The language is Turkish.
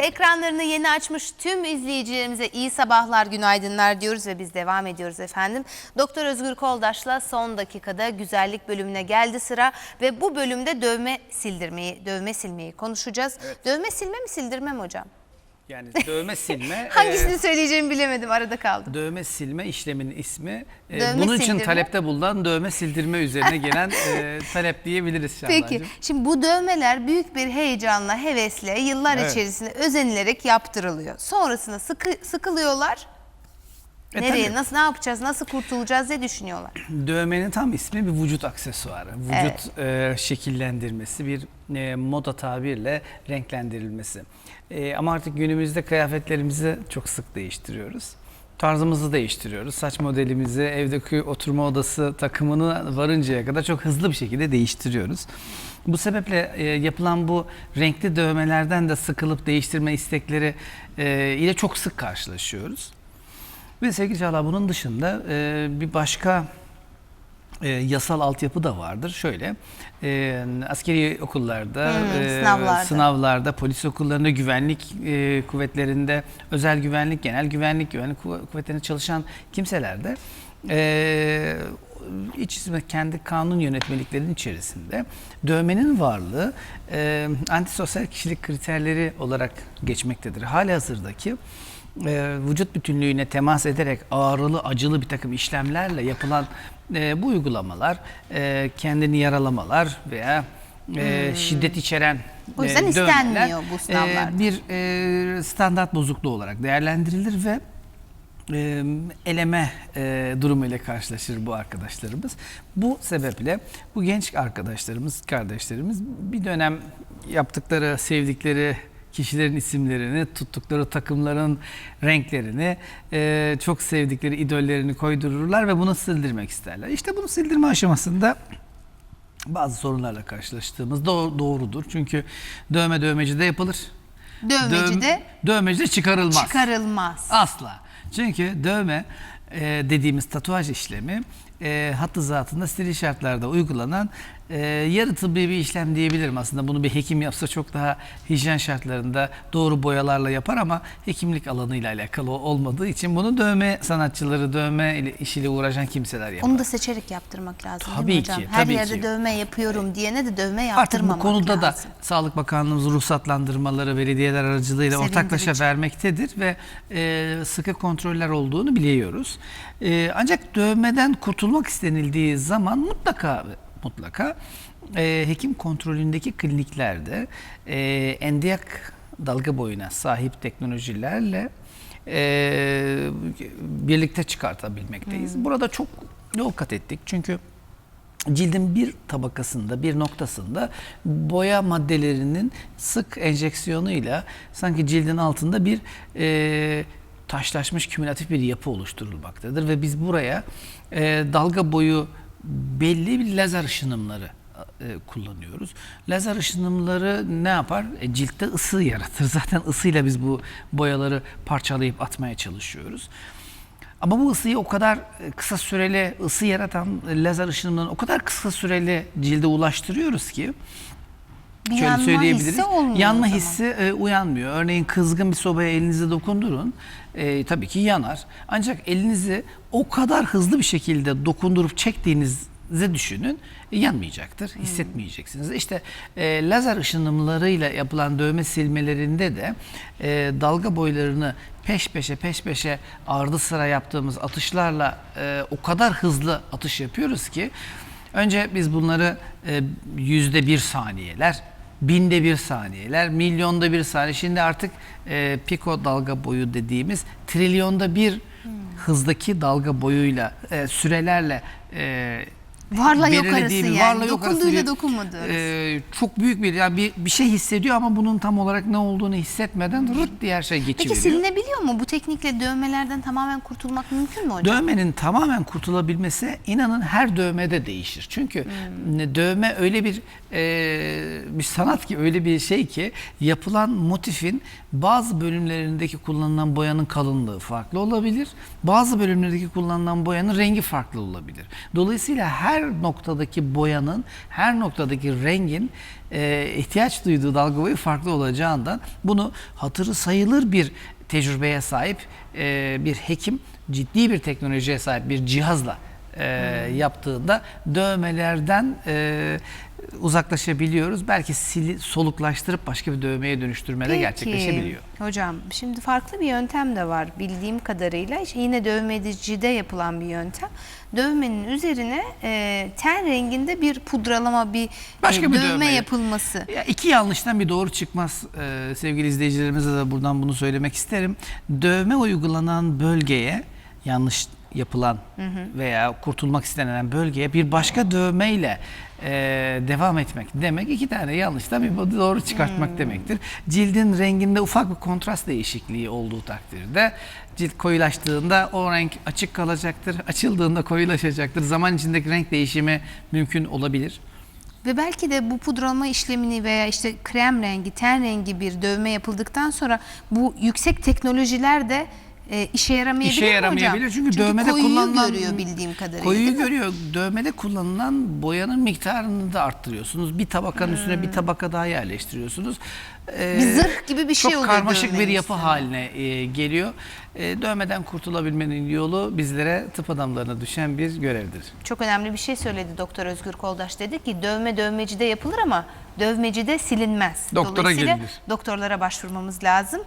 Ekranlarını yeni açmış tüm izleyicilerimize iyi sabahlar, günaydınlar diyoruz ve biz devam ediyoruz efendim. Doktor Özgür Koldaş'la son dakikada güzellik bölümüne geldi sıra ve bu bölümde dövme sildirmeyi, dövme silmeyi konuşacağız. Dövme silme mi sildirme mi hocam? Yani dövme silme. Hangisini e, söyleyeceğimi bilemedim, arada kaldım. Dövme silme işleminin ismi. e, Dövme bunun için sildirme. talepte bulunan dövme sildirme üzerine gelen e, talep diyebiliriz. Peki, şimdi bu dövmeler büyük bir heyecanla, hevesle, yıllar Evet. içerisinde özenilerek yaptırılıyor. Sonrasında sıkı, sıkılıyorlar. E, Nereye, tabii. nasıl, ne yapacağız, nasıl kurtulacağız diye düşünüyorlar. Dövmenin tam ismi bir vücut aksesuarı. Vücut e, şekillendirmesi, bir e, moda tabirle renklendirilmesi. E, ama artık günümüzde kıyafetlerimizi çok sık değiştiriyoruz. Tarzımızı değiştiriyoruz. Saç modelimizi, evdeki oturma odası takımını varıncaya kadar çok hızlı bir şekilde değiştiriyoruz. Bu sebeple e, yapılan bu renkli dövmelerden de sıkılıp değiştirme istekleri e, ile çok sık karşılaşıyoruz. Ve sevgili Çağla bunun dışında e, bir başka e, yasal altyapı da vardır. Şöyle e, askeri okullarda, Hmm, e, sınavlarda. sınavlarda, polis okullarında, güvenlik e, kuvvetlerinde, özel güvenlik, genel güvenlik, güvenlik kuv- kuvvetlerinde çalışan kimselerde e, iç hizmet kendi kanun yönetmeliklerinin içerisinde dövmenin varlığı e, antisosyal kişilik kriterleri olarak geçmektedir. Hali hazırdaki e, vücut bütünlüğüne temas ederek ağrılı, acılı bir takım işlemlerle yapılan e, bu uygulamalar, e, kendini yaralamalar veya e, şiddet içeren Hmm. O yüzden e, istenmiyor bu sınavlarda. e, bir e, standart bozukluğu olarak değerlendirilir ve e, eleme e, durumu ile karşılaşır bu arkadaşlarımız. Bu sebeple bu genç arkadaşlarımız, kardeşlerimiz bir dönem yaptıkları, sevdikleri kişilerin isimlerini, tuttukları takımların renklerini, e, çok sevdikleri idollerini koydururlar ve bunu sildirmek isterler. İşte bunu sildirme aşamasında bazı sorunlarla karşılaştığımız doğ- doğrudur. Çünkü dövme dövmecide yapılır. Dövmeci de Dövm- dövmecide çıkarılmaz. çıkarılmaz. Asla. Çünkü dövme e, dediğimiz tatuaj işlemi e, hattı zatında steril şartlarda uygulanan e, yarı tıbbi bir işlem diyebilirim aslında. Bunu bir hekim yapsa çok daha hijyen şartlarında doğru boyalarla yapar ama hekimlik alanıyla alakalı olmadığı için bunu dövme sanatçıları, dövme ile, işiyle uğraşan kimseler yapar. Onu da seçerek yaptırmak lazım Tabii değil mi hocam? ki, Her tabii yerde ki. dövme yapıyorum diyene de dövme Artık yaptırmamak bu konuda lazım. da Sağlık Bakanlığımız ruhsatlandırmaları belediyeler aracılığıyla ortaklaşa vermektedir ve e, sıkı kontroller olduğunu biliyoruz. E, ancak dövmeden kurtulmak istenildiği zaman mutlaka mutlaka. E, hekim kontrolündeki kliniklerde e, endiyak dalga boyuna sahip teknolojilerle e, birlikte çıkartabilmekteyiz. Burada çok yol kat ettik. Çünkü cildin bir tabakasında, bir noktasında boya maddelerinin sık enjeksiyonuyla sanki cildin altında bir e, taşlaşmış kümülatif bir yapı oluşturulmaktadır. Ve biz buraya e, dalga boyu belli bir lazer ışınımları e, kullanıyoruz. Lazer ışınımları ne yapar? E, ciltte ısı yaratır. Zaten ısıyla biz bu boyaları parçalayıp atmaya çalışıyoruz. Ama bu ısıyı o kadar e, kısa süreli ısı yaratan lazer ışınımlarını o kadar kısa süreli cilde ulaştırıyoruz ki Bir şöyle yanma söyleyebiliriz. hissi olmuyor Yanma hissi e, uyanmıyor. Örneğin kızgın bir sobaya elinizi dokundurun. E, tabii ki yanar. Ancak elinizi o kadar hızlı bir şekilde dokundurup çektiğinizi düşünün. e, yanmayacaktır. Hmm. Hissetmeyeceksiniz. İşte e, lazer ışınımlarıyla yapılan dövme silmelerinde de e, dalga boylarını peş peşe peş peşe ardı sıra yaptığımız atışlarla e, o kadar hızlı atış yapıyoruz ki önce biz bunları e, yüzde bir saniyeler binde bir saniyeler, milyonda bir saniye. Şimdi artık e, piko dalga boyu dediğimiz trilyonda bir hızdaki dalga boyuyla, e, sürelerle e, Varla yok arası bir- yani. varla yok arası Dokunduyla bir, dokunmadığı arası. e, çok büyük bir yani bir, bir şey hissediyor ama bunun tam olarak ne olduğunu hissetmeden rırt diye her şey Peki geçiveriyor. silinebiliyor mu? Bu teknikle dövmelerden tamamen kurtulmak mümkün mü hocam? Dövmenin tamamen kurtulabilmesi inanın her dövmede değişir. Çünkü Hmm. dövme öyle bir e, bir sanat ki öyle bir şey ki yapılan motifin bazı bölümlerindeki kullanılan boyanın kalınlığı farklı olabilir. Bazı bölümlerdeki kullanılan boyanın rengi farklı olabilir. Dolayısıyla her her noktadaki boyanın, her noktadaki rengin e, ihtiyaç duyduğu dalga boyu farklı olacağından bunu hatırı sayılır bir tecrübeye sahip e, bir hekim ciddi bir teknolojiye sahip bir cihazla e, yaptığında dövmelerden e, uzaklaşabiliyoruz. Belki sili, soluklaştırıp başka bir dövmeye dönüştürmede gerçekleşebiliyor. Hocam şimdi farklı bir yöntem de var bildiğim kadarıyla İşte yine dövmecide yapılan bir yöntem. Dövmenin üzerine e, ten renginde bir pudralama bir, Başka e, bir dövme, dövme. yapılması. Ya iki yanlıştan bir doğru çıkmaz. Ee, sevgili izleyicilerimize de buradan bunu söylemek isterim. Dövme uygulanan bölgeye yanlış yapılan veya kurtulmak istenilen bölgeye bir başka dövmeyle e, devam etmek demek iki tane yanlıştan bir doğru çıkartmak demektir. Cildin renginde ufak bir kontrast değişikliği olduğu takdirde cilt koyulaştığında o renk açık kalacaktır. Açıldığında koyulaşacaktır. Zaman içindeki renk değişimi mümkün olabilir. Ve belki de bu pudralama işlemini veya işte krem rengi, ten rengi bir dövme yapıldıktan sonra bu yüksek teknolojiler de e, işe yaramayabilir İşe mi yaramayabilir hocam? çünkü, dövmede koyuyu kullanılan görüyor bildiğim kadarıyla. Koyuyu değil mi? görüyor. Dövmede kullanılan boyanın miktarını da arttırıyorsunuz. Bir tabakanın üstüne bir tabaka daha yerleştiriyorsunuz. Ee, Bir zırh gibi bir şey çok oluyor karmaşık bir dövmenin yapı üstünde. haline e, geliyor. E, dövmeden kurtulabilmenin yolu bizlere tıp adamlarına düşen bir görevdir. Çok önemli bir şey söyledi Doktor Özgür Koldaş dedi ki dövme dövmecide yapılır ama dövmecide silinmez. Doktora Dolayısıyla gelinir. doktorlara başvurmamız lazım.